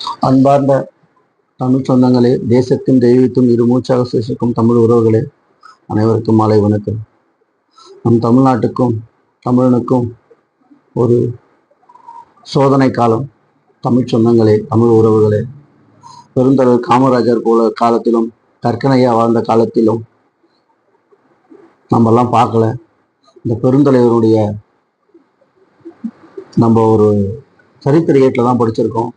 அன்பார்ந்த தமிழ் சொந்தங்களே தேசத்தின் தெய்வீகத்தும் இரு மூச்சாக சுவாசிக்கும் தமிழ் உறவுகளே அனைவருக்கும் மாலை வணக்கம். நம் தமிழ்நாட்டுக்கும் தமிழனுக்கும் ஒரு சோதனை காலம். தமிழ் சொந்தங்களே தமிழ் உறவுகளே. பெருந்தலைவர் காமராஜர் போல காலத்திலும் கற்கனையா வாழ்ந்த காலத்திலும் நம்மெல்லாம் பார்க்கல. இந்த பெருந்தலைவருடைய நம்ம ஒரு சரித்திர ஏட்டில் தான் படிச்சிருக்கோம்.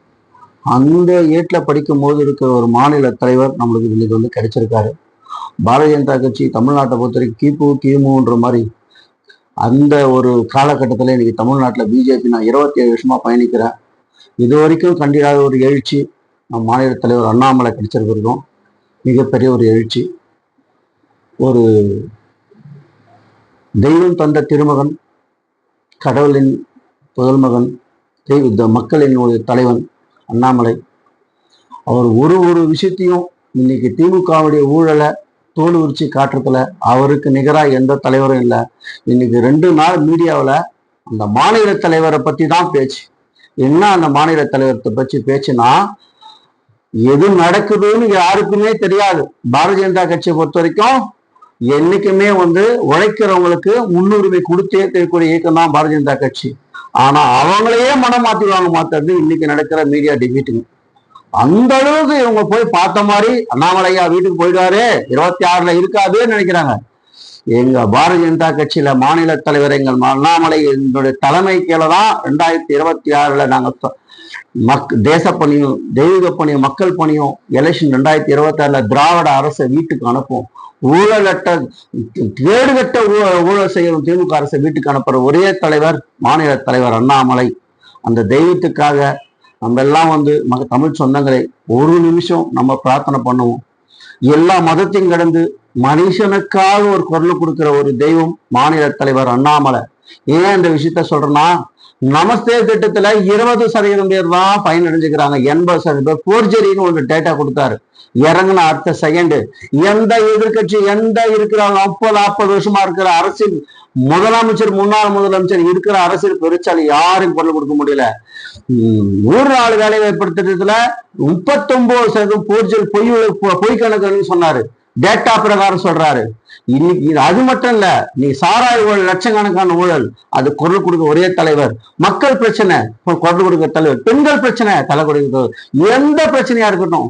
அந்த ஏட்டில் படிக்கும் போது இருக்கிற ஒரு மாநில தலைவர் நம்மளுக்கு இன்னைக்கு வந்து கிடைச்சிருக்காரு. பாரதிய ஜனதா கட்சி தமிழ்நாட்டை பொறுத்தவரைக்கும் கிபு கிமுன்ற மாதிரி அந்த ஒரு காலகட்டத்தில் இன்னைக்கு தமிழ்நாட்டில் பிஜேபி நான் இருபத்தி ஏழு வருஷமாக பயணிக்கிறேன். இது வரைக்கும் கண்டிடாத ஒரு எழுச்சி நம் மாநில தலைவர் அண்ணாமலை கிடைச்சிருக்கிறதும் மிகப்பெரிய ஒரு எழுச்சி. ஒரு தெய்வம் தந்த திருமகன் கடவுளின் முதல் மகன் தெய்வ மக்களின் ஒரு தலைவன் அண்ணாமலை. அவர் ஒரு ஒரு விஷயத்தையும் இன்னைக்கு திமுகவுடைய ஊழலை தோல் உரிச்சு காட்டுறதுல அவருக்கு நிகராக எந்த தலைவரும் இல்லை. இன்னைக்கு ரெண்டு நாள் மீடியாவில் அந்த மாநில தலைவரை பற்றி தான் பேச்சு. என்ன அந்த மாநில தலைவரத்தை பற்றி பேச்சுன்னா எது நடக்குதுன்னு யாருக்குமே தெரியாது. பாரதிய ஜனதா கட்சியை பொறுத்த வரைக்கும் என்னைக்குமே வந்து உழைக்கிறவங்களுக்கு முன்னுரிமை கொடுத்தே இருக்கக்கூடிய இயக்கம் தான் பாரதிய ஜனதா கட்சி. ஆனா அவங்களையே மனம் மாத்திடுவாங்க மாத்துறது இன்னைக்கு நடக்கிற மீடியா டிபேட்டுங்க அந்த அளவுக்கு இவங்க போய் பார்த்த மாதிரி அண்ணாமலையா வீட்டுக்கு போயிடுவாரு இருபத்தி ஆறுல இருக்காதுன்னு நினைக்கிறாங்க. எங்க பாரதிய ஜனதா கட்சியில மாநில தலைவர் எங்கள் அண்ணாமலை என்னுடைய தலைமை கீழே தான் ரெண்டாயிரத்தி இருபத்தி ஆறுல நாங்க மக் தேச பணியும் தெய்வீக பணியும் மக்கள் பணியும் எலெக்ஷன் ரெண்டாயிரத்தி இருபத்தி ஆறுல திராவிட அரசை வீட்டுக்கு அனுப்புவோம். ஊழலட்ட கேடுகட்ட ஊழ- ஊழல் செய்யும் திமுக அரசை வீட்டுக்கு அனுப்புற ஒரே தலைவர் மாநில தலைவர் அண்ணாமலை. அந்த தெய்வத்துக்காக நம்ம எல்லாம் வந்து தமிழ் சொந்தங்களை ஒரு நிமிஷம் நம்ம பிரார்த்தனை பண்ணுவோம். எல்லா மதத்தையும் கடந்து மனுஷனுக்காக ஒரு குரல் கொடுக்கிற ஒரு தெய்வம் மாநில தலைவர் அண்ணாமலை. ஏன் இந்த விஷயத்த சொல்றேன்னா நமஸ்தே திட்டத்துல இருபது சதவீதம் பேர் தான் பயன் அடைஞ்சுக்கிறாங்க எண்பது சதவீதம் பேர் போர்ஜரின்னு ஒரு டேட்டா கொடுத்தாரு. இறங்கின அடுத்த செகண்ட் எந்த எதிர்க்கட்சி எந்த இருக்கிற முப்பது நாற்பது வருஷமா இருக்கிற அரசின் முதலமைச்சர் முன்னாள் முதலமைச்சர் இருக்கிற அரசியல் பெருச்சால் யாரும் குரல் கொடுக்க முடியல. ஒரு நாள் வேலை வாய்ப்பு திட்டத்துல முப்பத்தொன்பது சதவீதம் போர்ஜல் பொய் பொய் கணக்குன்னு சொன்னாரு. டேட்டா பிரகாரம் சொல்றாரு. இன்னைக்கு இது அது மட்டும் இல்ல நீ சாராய ஊழல் லட்சக்கணக்கான ஊழல் அது குரல் கொடுக்க ஒரே தலைவர். மக்கள் பிரச்சனை குரல் கொடுக்க தலைவர். பெண்கள் பிரச்சனை தலை கொடுக்க எந்த பிரச்சனையா இருக்கட்டும்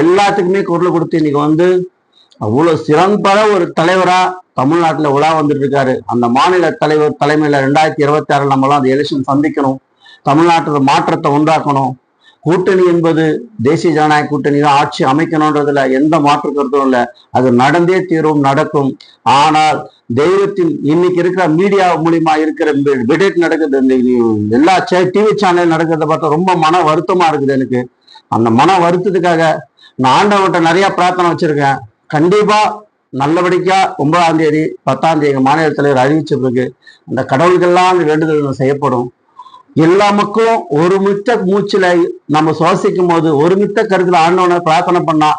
எல்லாத்துக்குமே குரல் கொடுத்து இன்னைக்கு வந்து அவ்வளவு சிறப்பான ஒரு தலைவரா தமிழ்நாட்டுல உலா வந்துட்டு இருக்காரு. அந்த மாநில தலைவர் தலைமையில ரெண்டாயிரத்தி இருபத்தி ஆறுல நம்மளாம் அந்த எலெக்ஷன் சந்திக்கணும். தமிழ்நாட்டுல மாற்றத்தை உண்டாக்கணும். கூட்டணி என்பது தேசிய ஜனநாயக கூட்டணி தான். ஆட்சி அமைக்கணுன்றதுல எந்த மாற்று கருத்தும் இல்லை. அது நடந்தே தீரும் நடக்கும். ஆனால் தெய்வத்தின் இன்னைக்கு இருக்கிற மீடியா மூலியமா இருக்கிற டிபேட் நடக்குது. இந்த எல்லா டிவி சேனல் நடக்கிறத பார்த்தா ரொம்ப மன வருத்தமா இருக்குது எனக்கு. அந்த மன வருத்தத்துக்காக நான் ஆண்டவன்கிட்ட நிறைய பிரார்த்தனை வச்சிருக்கேன். கண்டிப்பா நல்லபடிக்கா ஒன்பதாம் தேதி பத்தாம் தேதி எங்க மாநில தலைவர் அறிவிச்சிருக்கு. அந்த கடவுள்கள்லாம் அந்த வேண்டுதல் செய்யப்படும். எல்லா மக்களும் ஒரு மித்த மூச்சில் நம்ம சுவாசிக்கும் போது ஒரு மித்த கருத்தில் ஆண்டவனை பிரார்த்தனை பண்ணா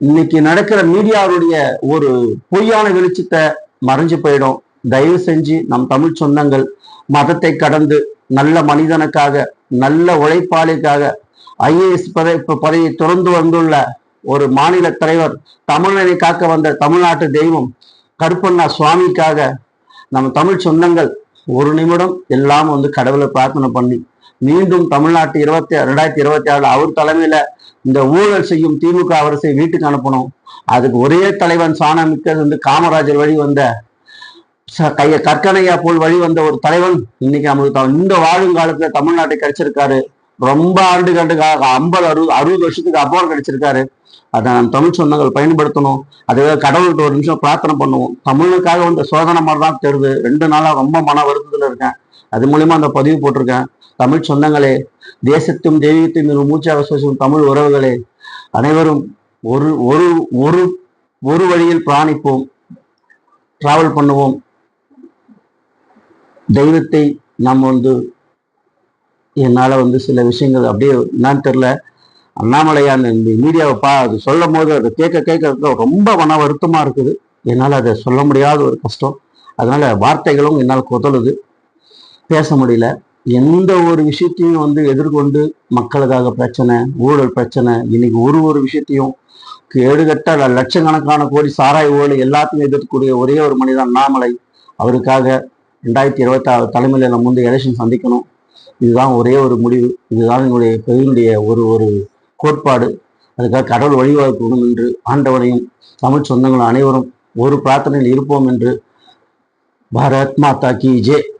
இன்னைக்கு நடக்கிற மீடியாவுடைய ஒரு பொய்யான வெளிச்சத்தை மறைஞ்சு போயிடும். தயவு செஞ்சு நம் தமிழ் சொந்தங்கள் மதத்தை கடந்து நல்ல மனிதனுக்காக நல்ல உழைப்பாளிக்காக ஐஏஎஸ் பதவி பதவியை தொடர்ந்து வந்துள்ள ஒரு மாநில தலைவர் தமிழனை காக்க வந்த தமிழ்நாட்டு தெய்வம் கருப்பண்ணா சுவாமிக்காக நம்ம தமிழ் சொந்தங்கள் ஒரு நிமிடம் எல்லாம் வந்து கடவுளை பிரார்த்தனை பண்ணி மீண்டும் தமிழ்நாட்டு இருபத்தி ரெண்டாயிரத்தி இருபத்தி ஆறுல அவர் தலைமையில இந்த ஊழல் செய்யும் திமுக அரசை வீட்டுக்கு அனுப்பணும். அதுக்கு ஒரே தலைவன் சாணமிக்க வந்து காமராஜர் வழி வந்த கைய கற்கனையா போல் வழி வந்த ஒரு தலைவன் இன்னைக்கு அமுதா இந்த வாழும் காலத்துல தமிழ்நாட்டை கிடைச்சிருக்காரு ரொம்ப ஆண்டு கண்டுக்காக ஐம்பது அறுபது அறுபது வருஷத்துக்கு அபோர்ட் கிடைச்சிருக்காரு அதை நம்ம தமிழ் சொந்தங்கள் பயன்படுத்தணும். அதே கடவுள்கிட்ட ஒரு நிமிஷம் பிரார்த்தனை பண்ணுவோம். தமிழுக்காக வந்த சோதனை மாதிரி தான் தெரியுது ரெண்டு நாளாக ரொம்ப மன வருத்தத்தில் இருக்கேன். அது மூலியமா அந்த பதிவு போட்டிருக்கேன். தமிழ் சொந்தங்களே தேசத்தும் தெய்வத்தையும் இரு மூச்சாக சுவாசிக்கும் தமிழ் உறவுகளே அனைவரும் ஒரு ஒரு ஒரு ஒரு வழியில் பிராணிப்போம் டிராவல் பண்ணுவோம். தெய்வத்தை நாம் வந்து என்னால் வந்து சில விஷயங்கள் அப்படியே என்னன்னு தெரில அண்ணாமலையான் இந்த மீடியாவை பா அது சொல்லும் போது அதை கேட்க கேட்க ரொம்ப மன வருத்தமாக இருக்குது. என்னால் அதை சொல்ல முடியாத ஒரு கஷ்டம். அதனால் வார்த்தைகளும் என்னால் கொதலுது. பேச முடியல. எந்த ஒரு விஷயத்தையும் வந்து எதிர்கொண்டு மக்களுக்காக பிரச்சனை ஊழல் பிரச்சனை இன்னைக்கு ஒரு ஒரு விஷயத்தையும் கேடுகட்ட லட்சக்கணக்கான கோடி சாராய ஊழல் எல்லாத்தையும் எதிர்க்கக்கூடிய ஒரே ஒரு மனிதன் அண்ணாமலை. அவருக்காக ரெண்டாயிரத்தி இருபத்தாறு தலைமையில் நம்ம வந்து எலெக்ஷன் சந்திக்கணும். இதுதான் ஒரே ஒரு முடிவு. இதுதான் என்னுடைய பெருனுடைய ஒரு ஒரு கோட்பாடு. அதுக்காக கடவுள் வழிவகுக்கணும் என்று ஆண்டவனையும் தமிழ் சொந்தங்கள் அனைவரும் ஒரு பிரார்த்தனையில் இருப்போம் என்று பாரத் மாதா கி ஜே.